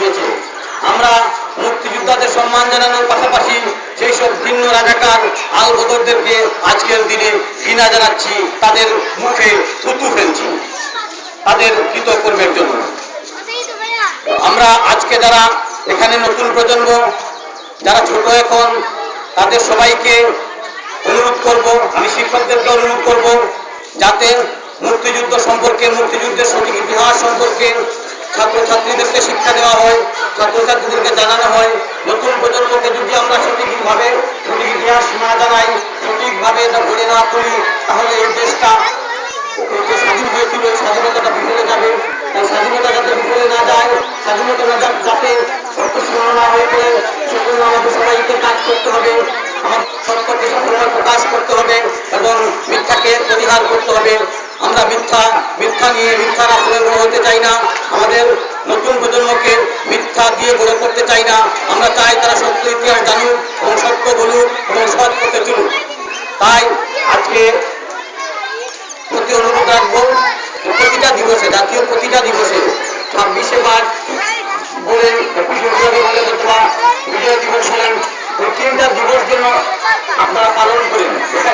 দিয়েছে আমরা মুক্তিযোদ্ধাদের সম্মান জানানোর পাশাপাশি সেই সব ভিন্ন রাজাকার আল বদরদেরকে আজকের দিনে ঘৃণা জানাচ্ছি, তাদের মুখে থুতু ফেলছি, তাদের কৃতকর্মের জন্য। আমরা আজকে যারা এখানে নতুন প্রজন্ম, যারা ছোট এখন, তাদের সবাইকে অনুরোধ করব, আমি শিক্ষকদেরকে অনুরোধ করব, যাতে মুক্তিযুদ্ধ সম্পর্কে, মুক্তিযুদ্ধের সঠিক ইতিহাস সম্পর্কে ছাত্রছাত্রীদেরকে শিক্ষা দেওয়া হয়, ছাত্রছাত্রীদেরকে জানানো হয়, নতুন প্রজন্মকে যদি আমরা সঠিকভাবে, সঠিক ইতিহাস না জানাই, সঠিকভাবে গড়ে না তুলি, তাহলে এই দেশটা স্বাধীন হয়েছিল স্বাধীনতাটা বিফলে যাবে। স্বাধীনতা যাতে বিফলে না যায়, স্বাধীনতা না যাতে না হয়ে পড়ে আমাদের কাজ করতে হবে, আমার সত্যকে প্রকাশ করতে হবে এবং মিথ্যাকে পরিহার করতে হবে। আমরা মিথ্যা মিথ্যা নিয়ে মিথ্যার বড় হতে চাই না। আমাদের নতুন প্রজন্মকে মিথ্যা দিয়ে বড় করতে চাই না। আমরা চাই তারা সত্য ইতিহাস জানুক এবং সত্য বলুক এবং সৎ করতে চলুক। তাই আজকে প্রতি অনুরোধ রাখব, প্রতিটা দিবসে, জাতীয় প্রতিটা দিবসে ছাব্বিশে মার্চ বলেন বিজয় দিবস বলেন। তিনটা দিবস যেন আপনারা পালন করেন। এটা